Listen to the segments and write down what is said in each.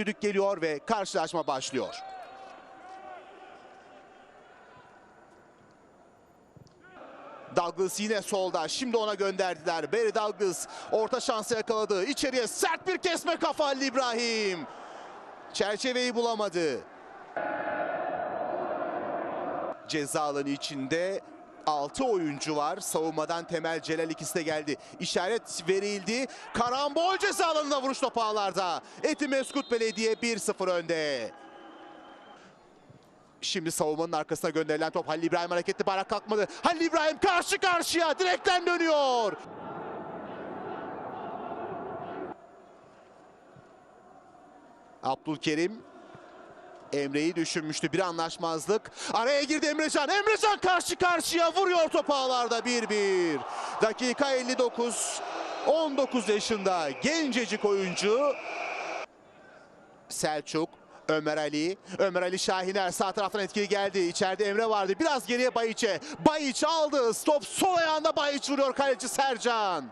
düdük geliyor ve karşılaşma başlıyor. Douglas yine solda. Şimdi ona gönderdiler. Barry Douglas orta şansı yakaladı. İçeriye sert bir kesme kafa Halil İbrahim. Çerçeveyi bulamadı. Ceza alanı içinde 6 oyuncu var. Savunmadan Temel Celal ikisi de geldi. İşaret verildi. Karambol ceza alanına vuruş topu ağlarda. Etimeskut Belediye 1-0 önde. Şimdi savunmanın arkasına gönderilen top Halil İbrahim hareketli bayrak kalkmadı. Halil İbrahim karşı karşıya direkten dönüyor. Abdülkerim Emre'yi düşünmüştü. Bir anlaşmazlık. Araya girdi Emrecan. Emrecan karşı karşıya vuruyor topu ağlarda 1-1. Dakika 59. 19 yaşında gencecik oyuncu. Selçuk. Ömer Ali. Ömer Ali Şahiner sağ taraftan etkili geldi. İçeride Emre vardı. Biraz geriye Bayiç'e. Bayiç aldı. Stop sol ayağında Bayiç vuruyor kaleci Sercan.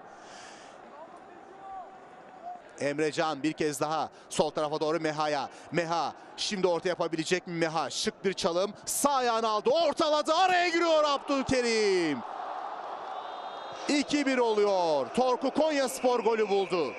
Emrecan bir kez daha sol tarafa doğru Meha'ya. Meha şimdi orta yapabilecek mi Meha? Şık bir çalım. Sağ ayağını aldı. Ortaladı. Araya giriyor Abdülkerim. 2-1 oluyor. Torku Konya Spor golü buldu.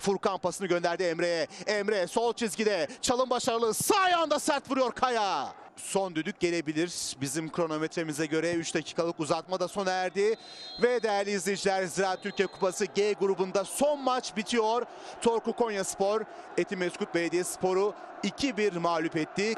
Furkan pasını gönderdi Emre'ye. Emre sol çizgide. Çalım başarılı. Sağ ayağında sert vuruyor Kaya. Son düdük gelebilir. Bizim kronometremize göre 3 dakikalık uzatma da sona erdi. Ve değerli izleyiciler Ziraat Türkiye Kupası G grubunda son maç bitiyor. Torku Konya Spor, Etimeskut Belediye Spor'u 2-1 mağlup etti.